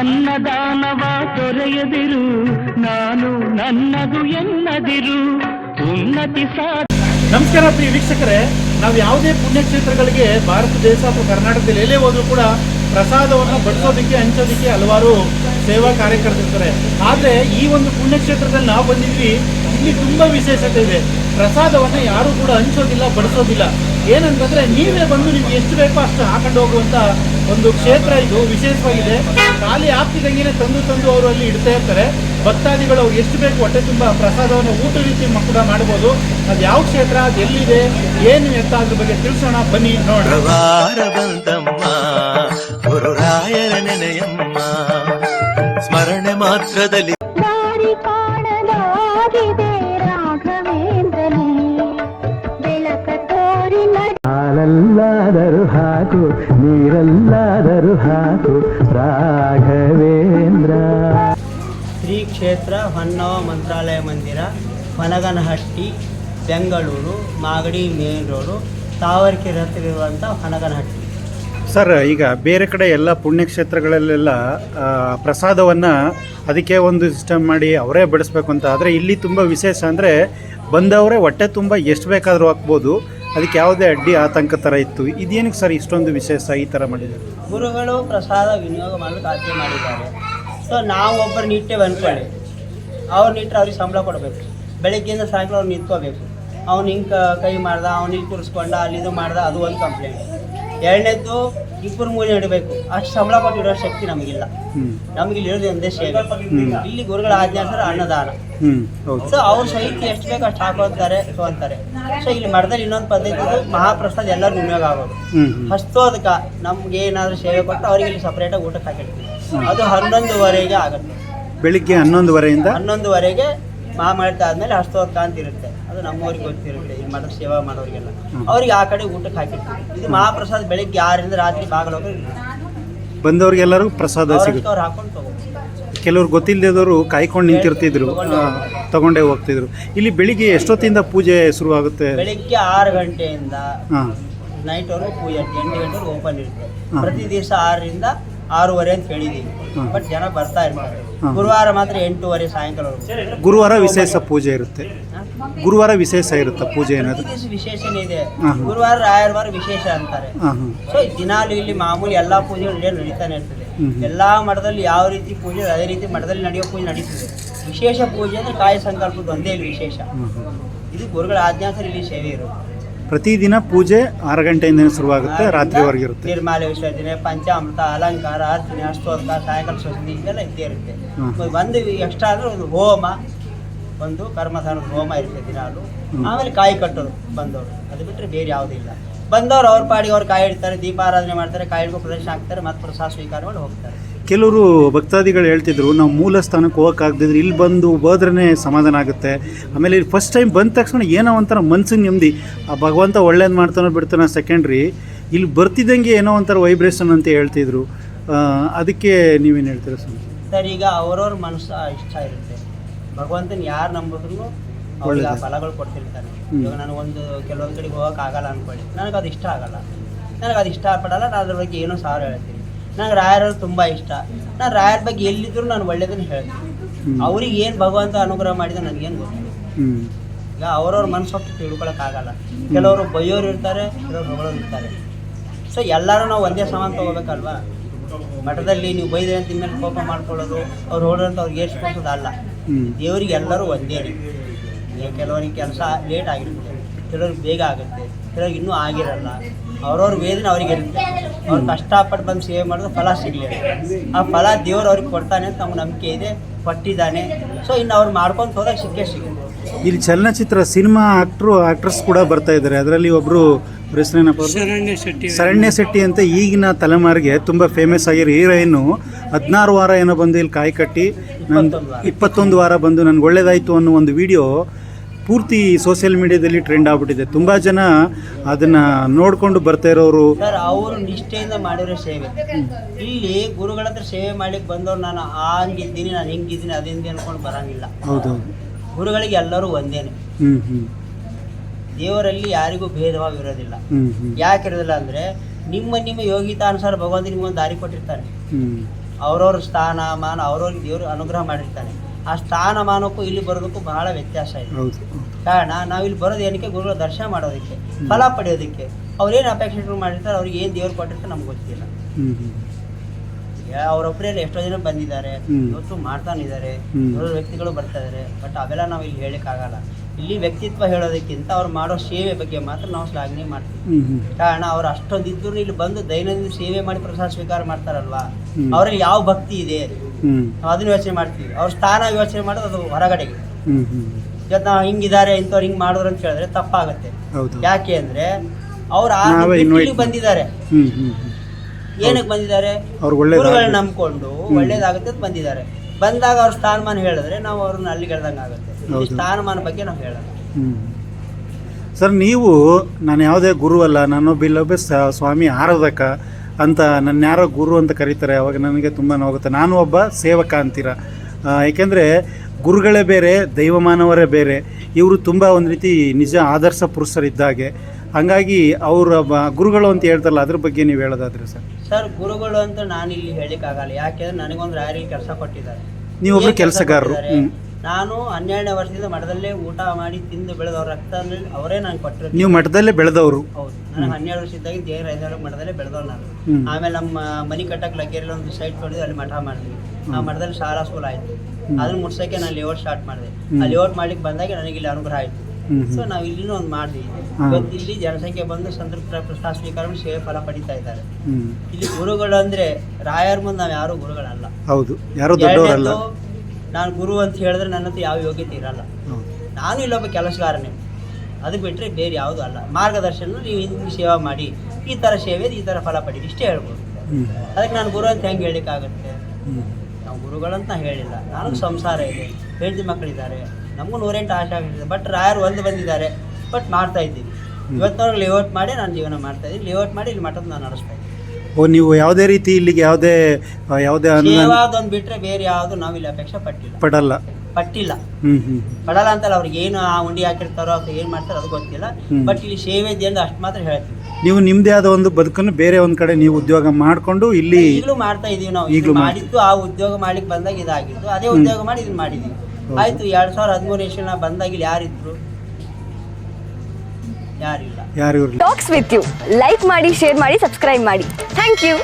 ಅನ್ನದಾನವ ತೊರೆಯದಿರು ನಾನು ನನ್ನದು ಎನ್ನದಿರು, ಉನ್ನತಿ ಸಾಧ ನಮಸ್ಕಾರ ಪ್ರಿಯ ವೀಕ್ಷಕರೇ, ನಾವು ಯಾವುದೇ ಪುಣ್ಯಕ್ಷೇತ್ರಗಳಿಗೆ ಭಾರತ ದೇಶ ಅಥವಾ ಕರ್ನಾಟಕದಲ್ಲಿ ಎಲ್ಲೇ ಹೋದ್ರೂ ಕೂಡ ಪ್ರಸಾದವನ್ನು ಬಡಿಸೋದಕ್ಕೆ, ಹಂಚೋದಕ್ಕೆ ಹಲವಾರು ಸೇವಾ ಕಾರ್ಯಕರ್ತರಿರ್ತಾರೆ ಆದರೆ ಈ ಒಂದು ಪುಣ್ಯಕ್ಷೇತ್ರದಲ್ಲಿ ನಾವು ಬಂದಿದ್ವಿ ಇಲ್ಲಿ ತುಂಬ ವಿಶೇಷತೆ ಇದೆ. ಪ್ರಸಾದವನ್ನು ಯಾರೂ ಕೂಡ ಹಂಚೋದಿಲ್ಲ, ಬಡಿಸೋದಿಲ್ಲ. ಏನಂತಂದ್ರೆ ನೀವೇ ಬಂದು ನಿಮ್ಗೆ ಎಷ್ಟು ಬೇಕೋ ಅಷ್ಟು ಹಾಕೊಂಡು ಹೋಗುವಂತ ಒಂದು ಕ್ಷೇತ್ರ ಇದು, ವಿಶೇಷವಾಗಿದೆ. ಖಾಲಿ ಆಗ್ತಿದಂಗೆ ತಂದು ತಂದು ಅವರು ಅಲ್ಲಿ ಇಡ್ತಾ ಇರ್ತಾರೆ. ಭಕ್ತಾದಿಗಳು ಅವ್ರು ಎಷ್ಟು ಬೇಕು ಹೊಟ್ಟೆ ತುಂಬ ಪ್ರಸಾದವನ್ನು ಊಟ ರೀತಿ ಕೂಡ ಮಾಡ್ಬೋದು. ಅದು ಯಾವ ಕ್ಷೇತ್ರ, ಅದು ಎಲ್ಲಿದೆ, ಏನು ಎತ್ತ ಅದ್ರ ಬಗ್ಗೆ ತಿಳಿಸೋಣ, ಬನ್ನಿ ನೋಡೋಣ. ಸ್ಮರಣೆ ಮಾತ್ರದಲ್ಲಿ ದಾರಿ ಕಾಣಲಾಗಿದೆ ರಾಘವೇಂದ್ರನೇ. ಬೆಳಕ ತೋರಿ ಹಾಲಲ್ಲಾದರೂ ಹಾಕು ನೀರಲ್ಲಾದರೂ ಹಾಕು ರಾಘವೇಂದ್ರ. ಶ್ರೀ ಕ್ಷೇತ್ರ ಹೊನ್ನವ ಮಂತ್ರಾಲಯ ಮಂದಿರ ಹೊನಗನಹಟ್ಟಿ ಬೆಂಗಳೂರು ಮಾಗಡಿ ಮೇನ್ ರೋಡು ತಾವರೆಕೆರೆ ಹತ್ತಿರ ಇರುವಂಥ ಹೊನಗನಹಟ್ಟಿ. ಸರ್, ಈಗ ಬೇರೆ ಕಡೆ ಎಲ್ಲ ಪುಣ್ಯಕ್ಷೇತ್ರಗಳಲ್ಲೆಲ್ಲ ಪ್ರಸಾದವನ್ನು ಅದಕ್ಕೆ ಒಂದು ಸಿಸ್ಟಮ್ ಮಾಡಿ ಅವರೇ ಬಡಿಸ್ಬೇಕು ಅಂತ. ಆದರೆ ಇಲ್ಲಿ ತುಂಬ ವಿಶೇಷ ಅಂದರೆ ಬಂದವರೇ ಹೊಟ್ಟೆ ತುಂಬ ಎಷ್ಟು ಬೇಕಾದರೂ ಹಾಕ್ಬೋದು. ಅದಕ್ಕೆ ಯಾವುದೇ ಅಡ್ಡಿ ಆತಂಕ ಥರ ಇತ್ತು. ಇದೇನಕ್ಕೆ ಸರ್ ಇಷ್ಟೊಂದು ವಿಶೇಷ ಈ ಥರ ಮಾಡಿದ್ದಾರೆ? ಗುರುಗಳು ಪ್ರಸಾದ ವಿನಿಯೋಗ ಮಾಡಲು ಆಯ್ಕೆ ಮಾಡಿದ್ದಾರೆ. ಸೊ ನಾವು ಒಬ್ಬರು ನಿಟ್ಟೆ ಅನ್ಕೊಳ್ಳಿ ಅವ್ರು ನಿಟ್ಟರೆ ಅವ್ರಿಗೆ ಸಂಬಳ ಕೊಡಬೇಕು. ಬೆಳಗ್ಗೆಯಿಂದ ಸಾಯಂಕಾಲ ಅವ್ರು ನಿಂತ್ಕೋಬೇಕು. ಅವ್ನು ಹಿಂಗೆ ಕೈ ಮಾಡ್ದ, ಅವ್ನು ಹಿಂಗೆ ಕೂರಿಸ್ಕೊಂಡ ಅಲ್ಲಿ ಇದು ಮಾಡ್ದ, ಅದು ಒಂದು ಕಂಪ್ಲೇಂಟ್ ಎರಡನೇದ್ದು ಇಬ್ಬರು ಮೂರು ಇಡಬೇಕು ಅಷ್ಟು ಸಂಬಳ ಕೊಟ್ಟು ಇಡೋ ಶಕ್ತಿ ನಮಗಿಲ್ಲ. ನಮಗಿಲ್ಲಿ ಇರೋದು ಒಂದೇ ಸೇವೆ ಇಲ್ಲಿ ಗುರುಗಳ ಆಜ್ಞೆ ಅಂದ್ರೆ ಅನ್ನದಾನ ಸೊ ಅವ್ರ ಶೈತಿ ಎಷ್ಟು ಬೇಕು ಅಷ್ಟು ಹಾಕೋತಾರೆ ಅಂತಾರೆ. ಸೊ ಇಲ್ಲಿ ಮಠದಲ್ಲಿ ಇನ್ನೊಂದು ಪದ್ಧತಿ ಮಹಾಪ್ರಸಾದ ಎಲ್ಲರೂ ವಿನಿಯೋಗ ಆಗೋದು. ಹಸ್ತೋದಕ ನಮ್ಗೆ ಏನಾದರೂ ಸೇವೆ ಕೊಟ್ಟು ಅವ್ರಿಗೆ ಇಲ್ಲಿ ಸಪ್ರೇಟಾಗಿ ಊಟಕ್ಕೆ ಹಾಕಿರ್ತೀವಿ. ಅದು ಹನ್ನೊಂದುವರೆಗೆ ಆಗುತ್ತೆ. ಬೆಳಿಗ್ಗೆ ಹನ್ನೊಂದುವರೆಯಿಂದ? ಹನ್ನೊಂದುವರೆಗೆ ಮಾಡ್ತಾ ಆದ್ಮೇಲೆ ಹಸ್ತೋದಕ ಅಂತ ಇರುತ್ತೆ. ಅದು ನಮ್ಮವ್ರಿಗೆ ಗೊತ್ತಿರುತ್ತೆ ಈ ಮಠ ಸೇವಾ ಮಾಡೋರಿಗೆಲ್ಲ. ಅವ್ರಿಗೆ ಆ ಕಡೆ ಊಟಕ್ಕೆ ಹಾಕಿರ್ತೀವಿ. ಇದು ಮಹಾಪ್ರಸಾದ ಬೆಳಿಗ್ಗೆ ಆರರಿಂದ ರಾತ್ರಿ ಬಾಗಲೋಗಿ ಬಂದವ್ರಿಗೆಲ್ಲರೂ ಪ್ರಸಾದ ಸಿಗುತ್ತೆ. ಅವ್ರು ಹಾಕೊಂಡು ತಗೋಬೋದು ಕೆಲವ್ರು ಗೊತ್ತಿಲ್ಲದವರು ಕಾಯ್ಕೊಂಡು ನಿಂತಿರ್ತಿದ್ರು. ತಗೊಂಡೇ ಹೋಗ್ತಿದ್ರು. ಇಲ್ಲಿ ಬೆಳಿಗ್ಗೆ ಎಷ್ಟೊತ್ತಿಂದ ಪೂಜೆ ಶುರುವಾಗುತ್ತೆ? ಬೆಳಿಗ್ಗೆ ಆರು ಗಂಟೆಯಿಂದ ನೈಟ್ ನೈಟ್ವರೆಗೂ ಪೂಜೆ ಎಂಟು ಗಂಟೆವರೆಗೂ ಓಪನ್ ಇರುತ್ತೆ. ಪ್ರತಿ ದಿವಸ ಆರರಿಂದ ಆರೂವರೆ ಅಂತ ಹೇಳಿದೀವಿ. ಬಟ್ ಜನ ಬರ್ತಾ ಇರ್ತಾರೆ. ಗುರುವಾರ ಮಾತ್ರ ಎಂಟೂವರೆ ಸಾಯಂಕಾಲ ಗುರುವಾರ ವಿಶೇಷ ಪೂಜೆ ಇರುತ್ತೆ. ಗುರುವಾರ ವಿಶೇಷ ಇರುತ್ತೆ ಪೂಜೆ ಏನಾದ್ರು? ವಿಶೇಷನೇ ಇದೆ. ಗುರುವಾರ ರಾಯರವಾರ ವಿಶೇಷ ಅಂತಾರೆ. ಸೊ ದಿನಾಲು ಇಲ್ಲಿ ಮಾಮೂಲಿ ಎಲ್ಲಾ ಪೂಜೆಗಳು ಇಲ್ಲೇ ನಡೀತಾನೆ ಇರ್ತದೆ. ಎಲ್ಲಾ ಮಠದಲ್ಲಿ ಯಾವ ರೀತಿ ಪೂಜೆ ಅದೇ ರೀತಿ ಮಠದಲ್ಲಿ ನಡೆಯೋ ಪೂಜೆ ನಡೀತದೆ. ವಿಶೇಷ ಪೂಜೆ ಅಂದ್ರೆ ಕಾಯ ಸಂಕಲ್ಪದ ಒಂದೇ ಇಲ್ಲಿ ವಿಶೇಷ ಇದು ಗುರುಗಳ ಆಜ್ಞಾಸರಿ ಇಲ್ಲಿ ಸೇವೆ ಇರೋದು ಪ್ರತಿದಿನ ಪೂಜೆ ಆರು ಗಂಟೆಯಿಂದ ಶುರುವಾಗುತ್ತೆ ರಾತ್ರಿವರೆಗೆ ಇರುತ್ತೆ. ನಿರ್ಮಾಲ ವಿಸರ್ಜನೆ ಪಂಚಾಮೃತ ಅಲಂಕಾರ ಅರ್ಚನೆ ಅಷ್ಟೋತ್ತ ಸಾಯಂಕಾಲ ಸ್ವಸ್ತಿ ಇದೆಲ್ಲ ಇದ್ದೇ ಇರುತ್ತೆ. ಒಂದು ಎಕ್ಸ್ಟ್ರಾ ಆದರೆ ಒಂದು ಹೋಮ ಒಂದು ಕರ್ಮಧಾನದ ಹೋಮ ಇರುತ್ತೆ ದಿನಾಲು ಆಮೇಲೆ ಕಾಯಿ ಕಟ್ಟೋರು ಬಂದವರು. ಅದು ಬಿಟ್ಟರೆ ಬೇರೆ ಯಾವುದೂ ಇಲ್ಲ. ಬಂದವರು ಅವ್ರ ಪಾಡಿಗೆ ಅವ್ರು ಕಾಯಿ ಇಡ್ತಾರೆ ದೀಪಾರಾಧನೆ ಮಾಡ್ತಾರೆ ಕಾಯಿ ಹಿಡ್ಕೊ ಪ್ರದರ್ಶನ ಹಾಕ್ತಾರೆ ಮತ್ತೆ ಪ್ರಸಾದ ಸ್ವೀಕಾರ ಮಾಡಿ ಹೋಗ್ತಾರೆ. ಕೆಲವರು ಭಕ್ತಾದಿಗಳು ಹೇಳ್ತಿದ್ರು ನಾವು ಮೂಲ ಸ್ಥಾನಕ್ಕೆ ಹೋಗೋಕ್ಕಾಗದಿದ್ರೆ ಇಲ್ಲಿ ಬಂದು ಹೋದ್ರೆ ಸಮಾಧಾನ ಆಗುತ್ತೆ. ಆಮೇಲೆ ಇಲ್ಲಿ ಫಸ್ಟ್ ಟೈಮ್ ಬಂದ ತಕ್ಷಣ ಏನೋ ಒಂಥರ ಮನ್ಸಿಗೆ ನೆಮ್ಮದಿ. ಆ ಭಗವಂತ ಒಳ್ಳೇದು ಮಾಡ್ತಾನೋ ಬಿಡ್ತಾನೋ ಸೆಕೆಂಡ್ರಿ ಇಲ್ಲಿ ಬರ್ತಿದ್ದಂಗೆ ಏನೋ ಒಂಥರ ವೈಬ್ರೇಷನ್ ಅಂತ ಹೇಳ್ತಿದ್ರು. ಅದಕ್ಕೆ ನೀವೇನು ಹೇಳ್ತೀರಾ ಸರ್ ಸರ್ ಈಗ ಅವ್ರವ್ರ ಮನಸ್ಸು ಇಷ್ಟ ಇರುತ್ತೆ. ಭಗವಂತನ ಯಾರು ನಂಬಿದ್ರು ಒಳ್ಳೆ. ಫಲಗಳು ಕೊಡ್ತಿರ್ತಾನೆ ಇವಾಗ ನಾನು ಒಂದು ಕೆಲವೊಂದು ಕಡೆಗೆ ಹೋಗೋಕ್ಕಾಗಲ್ಲ ಅಂದ್ಕೊಳ್ಳಿ ಅನ್ಕೊಳ್ಳಿ. ನನಗೆ ಅದು ಇಷ್ಟ ಆಗಲ್ಲ. ನನಗೆ ಅದು ಇಷ್ಟ ಪಡಲ್ಲ ನಾನು ಅದ್ರ ಬಗ್ಗೆ ಏನೋ ಸಾವಿರ ಹೇಳ್ತೀನಿ ನನಗೆ ರಾಯರ ತುಂಬ ಇಷ್ಟ. ನಾನು ರಾಯರ ಬಗ್ಗೆ ಎಲ್ಲಿದ್ರು ನಾನು ಒಳ್ಳೇದನ್ನ ಹೇಳ್ತೀನಿ. ಅವ್ರಿಗೆ ಏನು ಭಗವಂತ ಅನುಗ್ರಹ ಮಾಡಿದ ನನಗೇನು ಗೊತ್ತಿಲ್ಲ. ಈಗ ಅವ್ರವ್ರ ಮನಸ್ಸೊಟ್ಟು ತಿಳ್ಕೊಳಕ್ಕಾಗಲ್ಲ ಕೆಲವರು ಬೈಯೋರು ಇರ್ತಾರೆ ಕೆಲವರು ಹೊಗಳೋರು ಇರ್ತಾರೆ. ಸೊ ಎಲ್ಲರೂ ನಾವು ಒಂದೇ ಸಮಾನ ತಗೋಬೇಕಲ್ವಾ? ಮಠದಲ್ಲಿ ನೀವು ಬೈದ್ರೆ ಅಂತ ಇನ್ಮೇಲೆ ಕೋಪ ಮಾಡ್ಕೊಳ್ಳೋದು ಅವ್ರು ಹೊಡೋದಂತ ಅವ್ರಿಗೆ ಏರ್ಸ್ಕೊಳ್ಸೋದು ಅಲ್ಲ. ದೇವರಿಗೆ ಎಲ್ಲರೂ ಒಂದೇ ಕೆಲವರಿಗೆ ಕೆಲಸ ಲೇಟ್ ಆಗಿರುತ್ತೆ ಕೆಲವ್ರಿಗೆ ಬೇಗ ಆಗುತ್ತೆ. ಕೆಲವ್ರಿಗೆ ಇನ್ನೂ ಆಗಿರಲ್ಲ. ಅವ್ರವ್ರ ವೇದನೆ ಅವ್ರಿಗೆ ಇರುತ್ತೆ. ಅವ್ರು ಕಷ್ಟಪಟ್ಟು ಬಂದು ಸೇವೆ ಮಾಡಿದ್ರೆ ಫಲ ಸಿಗಲಿ ಆ ಫಲ ದೇವ್ರು ಅವ್ರಿಗೆ ಕೊಡ್ತಾನೆ ಅಂತ ನಮ್ಗೆ ನಂಬಿಕೆ ಇದೆ ಕೊಟ್ಟಿದ್ದಾನೆ. ಸೊ ಇನ್ನು ಅವ್ರು ಮಾಡ್ಕೊಂಡು ಹೋದಾಗ ಸಿಕ್ಕೇ ಸಿಗುತ್ತೆ. ಇಲ್ಲಿ ಚಲನಚಿತ್ರ ಸಿನಿಮಾ ಆಕ್ಟ್ರು ಆಕ್ಟ್ರೆಸ್ ಕೂಡ ಬರ್ತಾ ಇದ್ದಾರೆ. ಅದರಲ್ಲಿ ಒಬ್ಬರು ಹೆಸರೇನಪ್ಪ ಶರಣ್ಯ ಶೆಟ್ಟಿ ಶರಣ್ಯ ಶೆಟ್ಟಿ ಅಂತ ಈಗಿನ ತಲೆಮಾರಿಗೆ ತುಂಬ ಫೇಮಸ್ ಆಗಿರೋ ಹೀರೋಯಿನ್ನು ಹದಿನಾರು ವಾರ ಏನೋ ಬಂದು ಇಲ್ಲಿ ಕಾಯಿ ಕಟ್ಟಿ ನನ್ನ ಇಪ್ಪತ್ತೊಂದು ವಾರ. ಇಪ್ಪತ್ತೊಂದು ವಾರ ಬಂದು ನನಗೆ ಒಳ್ಳೇದಾಯಿತು ಅನ್ನೋ ಒಂದು ವಿಡಿಯೋ ಪೂರ್ತಿ ಸೋಷಿಯಲ್ ಮೀಡಿಯಾದಲ್ಲಿ ಟ್ರೆಂಡ್ ಆಗ್ಬಿಟ್ಟಿದೆ. ತುಂಬ ಜನ ಅದನ್ನ ನೋಡ್ಕೊಂಡು ಬರ್ತಾ ಇರೋರು. ಸರ್ ಅವರು ನಿಷ್ಠೆಯಿಂದ ಮಾಡಿರೋ ಸೇವೆ. ಇಲ್ಲಿ ಗುರುಗಳ ಹತ್ರ ಸೇವೆ ಮಾಡ್ಲಿಕ್ಕೆ ಬಂದವ್ರು ನಾನು ಹಂಗಿದ್ದೀನಿ ನಾನು ಹಿಂಗಿದ್ದೀನಿ ಅದಿಂದ ಅನ್ಕೊಂಡು ಬರಂಗಿಲ್ಲ. ಹೌದು ಗುರುಗಳಿಗೆ ಎಲ್ಲರೂ ಒಂದೇನೆ. ದೇವರಲ್ಲಿ ಯಾರಿಗೂ ಭೇದಭಾವ ಇರೋದಿಲ್ಲ ಯಾಕೆ ಇರೋದಿಲ್ಲ ಅಂದ್ರೆ ನಿಮ್ಮ ನಿಮ್ಮ ಯೋಗಿತಾನುಸಾರ ಭಗವಂತ ನಿಮ್ಗೊಂದು ದಾರಿ ಕೊಟ್ಟಿರ್ತಾನೆ. ಅವ್ರವ್ರ ಸ್ಥಾನ ಮಾನ ಅವ್ರವ್ರಿಗೆ ದೇವರು ಅನುಗ್ರಹ ಮಾಡಿರ್ತಾನೆ. ಆ ಸ್ಥಾನಮಾನಕ್ಕೂ ಇಲ್ಲಿ ಬರೋದಕ್ಕೂ ಬಹಳ ವ್ಯತ್ಯಾಸ ಇದೆ. ಕಾರಣ ನಾವು ಇಲ್ಲಿ ಬರೋದು ಏನಕ್ಕೆ? ಗುರುಗಳ ದರ್ಶನ ಮಾಡೋದಕ್ಕೆ ಫಲ ಪಡೆಯೋದಕ್ಕೆ. ಅವ್ರೇನು ಅಪೇಕ್ಷೆ ಮಾಡಿರ್ತಾರೆ ಅವ್ರಿಗೆ ಏನು ದೇವ್ರು ಕೊಟ್ಟಿರ್ತಾರೆ ನಮ್ಗೆ ಗೊತ್ತಿಲ್ಲ. ಅವರೊಬ್ಬರೇ ಎಷ್ಟೋ ಜನ ಬಂದಿದ್ದಾರೆ. ಇವತ್ತು ಮಾಡ್ತಾನಿದ್ದಾರೆ ಇದ್ದಾರೆ ವ್ಯಕ್ತಿಗಳು ಬರ್ತಾ ಇದ್ದಾರೆ ಬಟ್ ಅವೆಲ್ಲ ನಾವು ಇಲ್ಲಿ ಹೇಳಕ್ಕಾಗಲ್ಲ. ಇಲ್ಲಿ ವ್ಯಕ್ತಿತ್ವ ಹೇಳೋದಕ್ಕಿಂತ ಅವ್ರು ಮಾಡೋ ಸೇವೆ ಬಗ್ಗೆ ಮಾತ್ರ ನಾವು ಶ್ಲಾಘನೆ ಮಾಡ್ತೀವಿ. ಕಾರಣ ಅವ್ರು ಅಷ್ಟೊಂದಿದ್ರು ಇಲ್ಲಿ ಬಂದು ದೈನಂದಿನ ಸೇವೆ ಮಾಡಿ ಪ್ರಸಾದ ಸ್ವೀಕಾರ ಮಾಡ್ತಾರಲ್ವಾ. ಅವರಲ್ಲಿ ಯಾವ ಭಕ್ತಿ ಇದೆ? ಅದನ್ನ ಯೋಚನೆ ಮಾಡ್ತೀವಿ. ಅವ್ರ ಸ್ಥಾನ ಯೋಚನೆ ಮಾಡೋದು ಅದು ಹೊರಗಡೆಗೆ. ಹ್ಮ್ ಹ್ಮ್. ಇವತ್ತು ನಾವು ಹಿಂಗಿದ್ದಾರೆ ಇಂಥವ್ರು ಹಿಂಗೆ ಮಾಡಿದ್ರು ಅಂತ ಹೇಳಿದ್ರೆ ತಪ್ಪಾಗತ್ತೆ. ಹೌದು. ಯಾಕೆ ಅಂದ್ರೆ ಅವ್ರು ಇಲ್ಲಿಗೆ ಬಂದಿದ್ದಾರೆ. ಏನಕ್ಕೆ ಬಂದಿದ್ದಾರೆ. ಗುರುಗಳನ್ನ ನಂಬ್ಕೊಂಡು ಒಳ್ಳೇದಾಗುತ್ತೆ ಅಂತ ಬಂದಿದ್ದಾರೆ. ಬಂದಾಗ ಅವ್ರ ಸ್ಥಾನಮಾನ ಹೇಳಿದ್ರೆ ನಾವು ಅವ್ರನ್ನ ಅಲ್ಲಿಗೆ ಹೇಳ್ದಂಗೆ ಆಗುತ್ತೆ ಇಲ್ಲಿ ಸ್ಥಾನಮಾನ ಬಗ್ಗೆ ನಾವು ಹೇಳೋದು ಹ್ಮ್. ಸರ್ ನೀವು ನಾನು ಯಾವುದೇ ಗುರು ಅಲ್ಲ ನಾನೊಬ್ಬ ಇಲ್ಲೊಬ್ಬ ಸ- ಸ್ವಾಮಿ ಆರಾಧಕ ಅಂತ ನನ್ನ ಯಾರೋ ಗುರು ಅಂತ ಕರೀತಾರೆ ಅವಾಗ ನನಗೆ ತುಂಬ ನೋವುತ್ತೆ ನಾನು ಒಬ್ಬ ಸೇವಕ ಅಂತೀರ. ಏಕೆಂದರೆ ಗುರುಗಳೇ ಬೇರೆ ದೈವಮಾನವರೇ ಬೇರೆ. ಇವರು ತುಂಬ ಒಂದು ರೀತಿ ನಿಜ ಆದರ್ಶ ಪುರುಷರಿದ್ದಾಗೆ ಹಾಗಾಗಿ ಅವರ ಗುರುಗಳು ಅಂತ ಹೇಳ್ತಾರಲ್ಲ ಅದ್ರ ಬಗ್ಗೆ ನೀವು ಹೇಳೋದಾದ್ರೆ ಸರ್. ಸರ್ ಗುರುಗಳು ಅಂತ ನಾನು ಇಲ್ಲಿ ಹೇಳಿಕ್ಕಾಗಲ್ಲ ಯಾಕೆಂದ್ರೆ ನನಗೊಂದು ರಾಯರಿಗೆ ಕೆಲಸ ಕೊಟ್ಟಿದ್ದಾರೆ. ನೀವೊಬ್ಬರು ಕೆಲಸಗಾರರು ಕೆಲ್ಸ ಕೆಲ್ಸಗಾರರು. ನಾನು ಹನ್ನೆರಡನೇ ವರ್ಷದಿಂದ ಮಠದಲ್ಲೇ ಊಟ ಮಾಡಿ ತಿಂದು ಬೆಳೆದವ್ರ ರಕ್ತ ಅವರೇ ನಾನು ಕೊಟ್ಟರು ನೀವು ಮಠದಲ್ಲೇ ಬೆಳೆದವರು. ಹೌದು. ನಾನು ಹನ್ನೆರಡು ವರ್ಷ ಇದ್ದಾಗ ದೇವರ ಐದಾರು ಮಠದಲ್ಲೇ ಬೆಳೆದವ್ರು ನಾನು. ಆಮೇಲೆ ನಮ್ಮ ಮನಿ ಕಟ್ಟಕ್ಕೆ ಲಗ್ಗೆರಲ್ಲಿ ಒಂದು ಸೈಟ್ ತೊಳೆದು ಅಲ್ಲಿ ಮಠ ಮಾಡಿದ್ವಿ. ಆ ಮಠದಲ್ಲಿ ಶಾಲಾ ಸ್ಕೂಲ್ ಆಯ್ತು. ಅದನ್ನ ಮುಟ್ಸೋಕ್ಕೆ ನಾನು ಲೇಔಟ್ ಸ್ಟಾರ್ಟ್ ಮಾಡಿದೆ. ಅಲ್ಲಿ ಆ ಲೇಔಟ್ ಮಾಡ್ಲಿಕ್ಕೆ ಬಂದಾಗ ನನಗೆ ಇಲ್ಲಿ ಅನುಗ್ರಹ ಆಯ್ತು. ಸೊ. ನಾವು ಇಲ್ಲಿನೂ ಒಂದು ಮಾಡಿದ್ವಿ. ಇವತ್ತು ಇಲ್ಲಿ ಜನಸಂಖ್ಯೆ ಬಂದು ಸಂತೃಪ್ತ ಪ್ರಸಾದ ಸ್ವೀಕಾರ ಸೇವೆ ಫಲ ಪಡಿತಾ ಇದ್ದಾರೆ. ಇಲ್ಲಿ ಗುರುಗಳು ಅಂದ್ರೆ ರಾಯರ ಮುಂದೆ ನಾವು ಯಾರು ಗುರುಗಳಲ್ಲ. ಹೌದು. ಯಾರು ದೊಡ್ಡವರಲ್ಲ. ನಾನು ಗುರು ಅಂತ ಹೇಳಿದ್ರೆ ನನ್ನ ಹತ್ರ ಯಾವ ಯೋಗ್ಯತೆ ಇರಲ್ಲ. ನಾನು ಇಲ್ಲೊಬ್ಬ ಕೆಲಸಗಾರನೇ. ಅದು ಬಿಟ್ಟರೆ ಬೇರೆ ಯಾವುದೂ ಅಲ್ಲ. ಮಾರ್ಗದರ್ಶನ ನೀವು ಹಿಂಗೆ ಸೇವೆ ಮಾಡಿ ಈ ಥರ ಸೇವೆ ಈ ಥರ ಫಲ ಪಡೀರಿ ಇಷ್ಟೇ ಹೇಳ್ಬೋದು. ಅದಕ್ಕೆ ನಾನು ಗುರು ಅಂತ ಹೆಂಗೆ ಹೇಳಿಕ್ಕಾಗುತ್ತೆ ನಾವು ಗುರುಗಳಂತ ನಾ ಹೇಳಿಲ್ಲ. ನನಗೆ ಸಂಸಾರ ಇದೆ. ಹೆಂಡತಿ ಮಕ್ಕಳಿದ್ದಾರೆ ನಮಗೂ ನೂರೆಂಟು ಆಶೆ ಆಗಿದೆ ಬಟ್ ರಾಯರು ಒಂದು ಬಂದಿದ್ದಾರೆ. ಬಟ್ ಮಾಡ್ತಾ ಇದ್ದೀನಿ ಇವತ್ತಿನವ್ರಿಗೆ ಲೇಔಟ್ ಮಾಡಿ ನಾನು ಜೀವನ ಮಾಡ್ತಾ ಇದ್ದೀನಿ. ಲೇಔಟ್ ಮಾಡಿ ಇಲ್ಲಿ ಮಠದ ನಾನು ನಡೆಸ್ತಾ ಇದ್ದೀನಿ. ಓ ನೀವು ಯಾವುದೇ ರೀತಿ ಇಲ್ಲಿಗೆ ಯಾವುದೇ ಆ, ಯಾವುದೇ ಸೇವಾದೊಂದು ಬಿಟ್ಟರೆ ಬೇರೆ ಯಾವುದು ನಾವು ಇಲ್ಲಿ ಅಪೇಕ್ಷೆ ಪಟ್ಟಿಲ್ಲ. ಪಡಲ್ಲ. ಪಟ್ಟಿಲ್ಲ. ಹ್ಮ್ ಹ್ಮ್ ಪಡಲ್ಲ ಅಂತಲ್ಲ ಅವ್ರಿಗೆ ಏನು ಆ ಉಂಡಿ ಹಾಕಿರ್ತಾರೋ ಅಥವಾ ಏನು ಮಾಡ್ತಾರೋ ಅದು ಗೊತ್ತಿಲ್ಲ. ಹ್ಮ್. ಬಟ್ ಇಲ್ಲಿ ಸೇವೆ ಇದೆ ಅಂತ ಅಷ್ಟು ಮಾತ್ರ ಹೇಳ್ತೀವಿ. ನೀವು ನಿಮ್ಮದೇ ಆದ ಒಂದು ಬದುಕನ್ನು ಬೇರೆ ಒಂದು ಕಡೆ ನೀವು ಉದ್ಯೋಗ ಮಾಡಿಕೊಂಡು ಇಲ್ಲಿ ಈಗಲೂ ಮಾಡ್ತಾ ಇದೀವಿ ನಾವು. ಈಗಲೂ ಇದು ಮಾಡಿದ್ದು ಆ ಉದ್ಯೋಗ ಮಾಡ್ಲಿಕ್ಕೆ ಬಂದಾಗ ಇದಾಗಿತ್ತು ಅದೇ ಉದ್ಯೋಗ ಮಾಡಿ ಇದನ್ನ ಮಾಡಿದೀವಿ. ಆಯ್ತು ಎರಡ್ ಸಾವಿರದ ಹದಿಮೂರು ಇಸ್ವಿ ಬಂದಾಗ ಇಲ್ಲಿ ಯಾರಿದ್ರು? ಯಾರಿಲ್ಲ ಯಾರು ಇರಲಿ ಟಾಕ್ಸ್ ವಿತ್ ಯು ಲೈಕ್ ಮಾಡಿ ಶೇರ್ ಮಾಡಿ ಸಬ್ಸ್ಕ್ರೈಬ್ ಮಾಡಿ. Thank you